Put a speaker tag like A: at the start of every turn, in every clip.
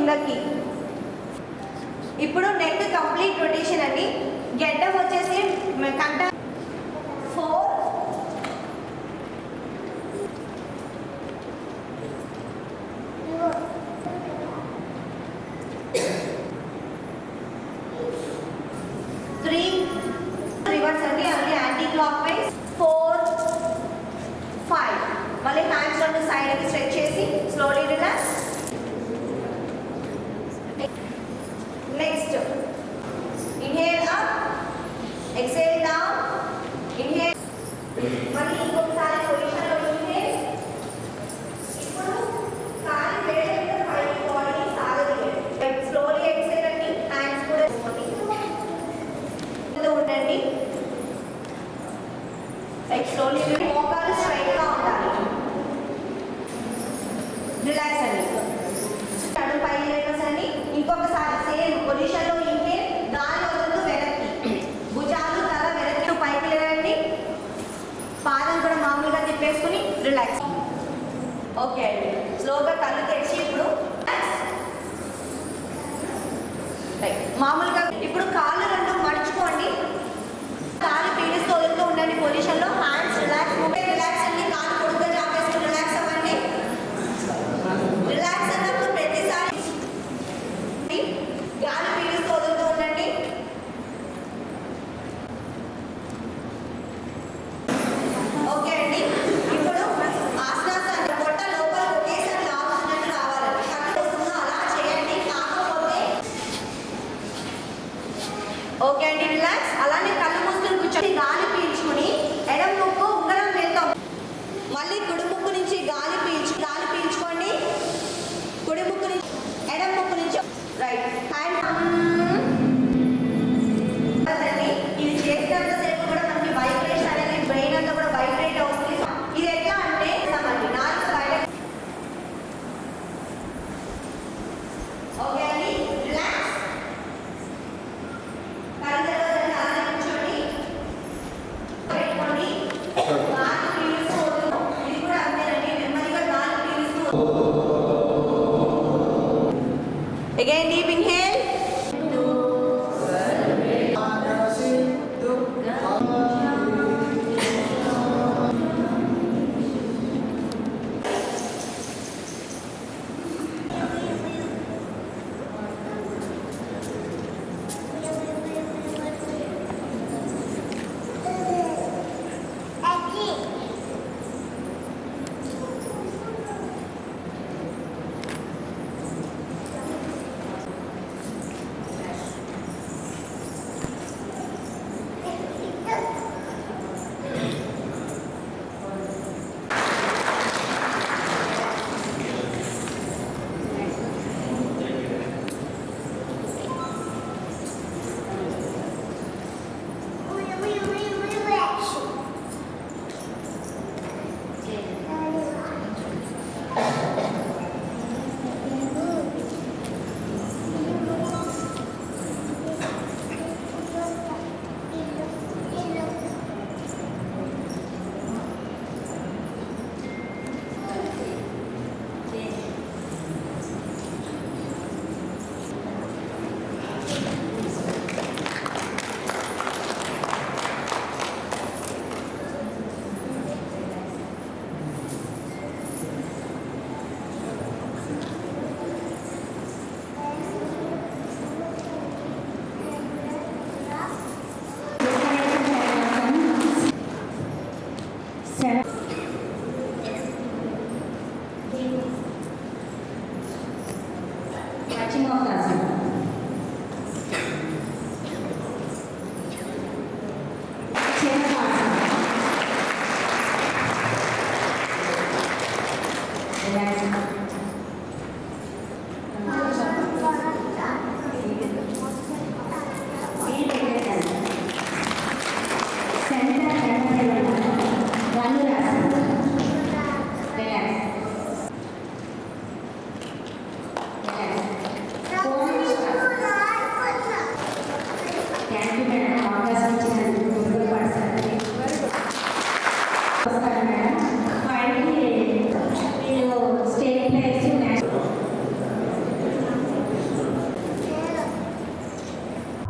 A: కిందకి. ఇప్పుడు neck complete rotation అండి. గెడ్డ వచ్చేసి కంట exhale down inhale మళ్ళీ ఇంకొకసారి పొజిషన్లో ఉంటే? ఇప్పుడు కాలు అండి హ్యాండ్స్ కూడా వేసుకోండి ఉండండి. లైక్ స్లోలీ మోకాలు స్ట్రైట్గా ఉండాలి. రిలాక్స్ అండి. నడు పై లేకపోతే ఇంకొకసారి సేమ్ పొజిషన్లో వేసుకుని రిలాక్స్ ఓకే అండి. స్లోగా తల్లి తెచ్చి ఇప్పుడు మామూలుగా ఇప్పుడు కా right hand Again, deep inhale. tinha uma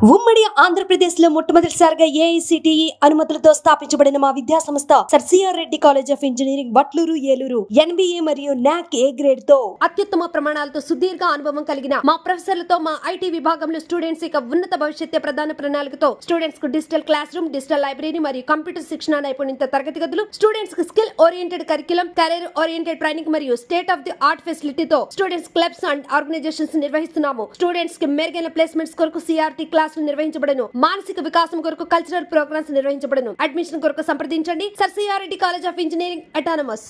B: ఉమ్మడి ఆంధ్రప్రదేశ్లో మొట్టమొదటిసారిగా ఏఐసిటిఈ అనుమతులతో స్థాపించబడిన మా విద్యా సంస్థ sir CR Reddy college of engineering Vatluru Eluru NBA మరియు నాక్ ఏ గ్రేడ్తో అత్యుత్తమ ప్రమాణాలతో సుదీర్ఘ అనుభవం కలిగిన మా ప్రొఫెసర్లతో మా ఐటీ విభాగంలో స్టూడెంట్స్ యొక్క ఉన్నత భవిష్యత్తు ప్రధాన ప్రణాళికతో స్టూడెంట్స్కు digital classroom digital library మరియు కంప్యూటర్ శిక్షణ నైపుణ్యత తరగతి గదులు స్టూడెంట్స్కు skill oriented curriculum career oriented training మరియు స్టేట్ ఆఫ్ ది ఆర్ట్ ఫెసిలిటీతో స్టూడెంట్స్ క్లబ్స్ అండ్ ఆర్గనైజేషన్స్ నిర్వహిస్తున్నాము. స్టూడెంట్స్కి మెరుగైన ప్లేస్మెంట్స్ కొరకు సిఆర్టీ క్లాస్ క్లాసులు నిర్వహించబడను. మానసిక వికాసం కొరకు కల్చరల్ ప్రోగ్రామ్స్ నిర్వహించబడను. అడ్మిషన్ కొరకు సంప్రదించండి. Sir CRT college of engineering autonomous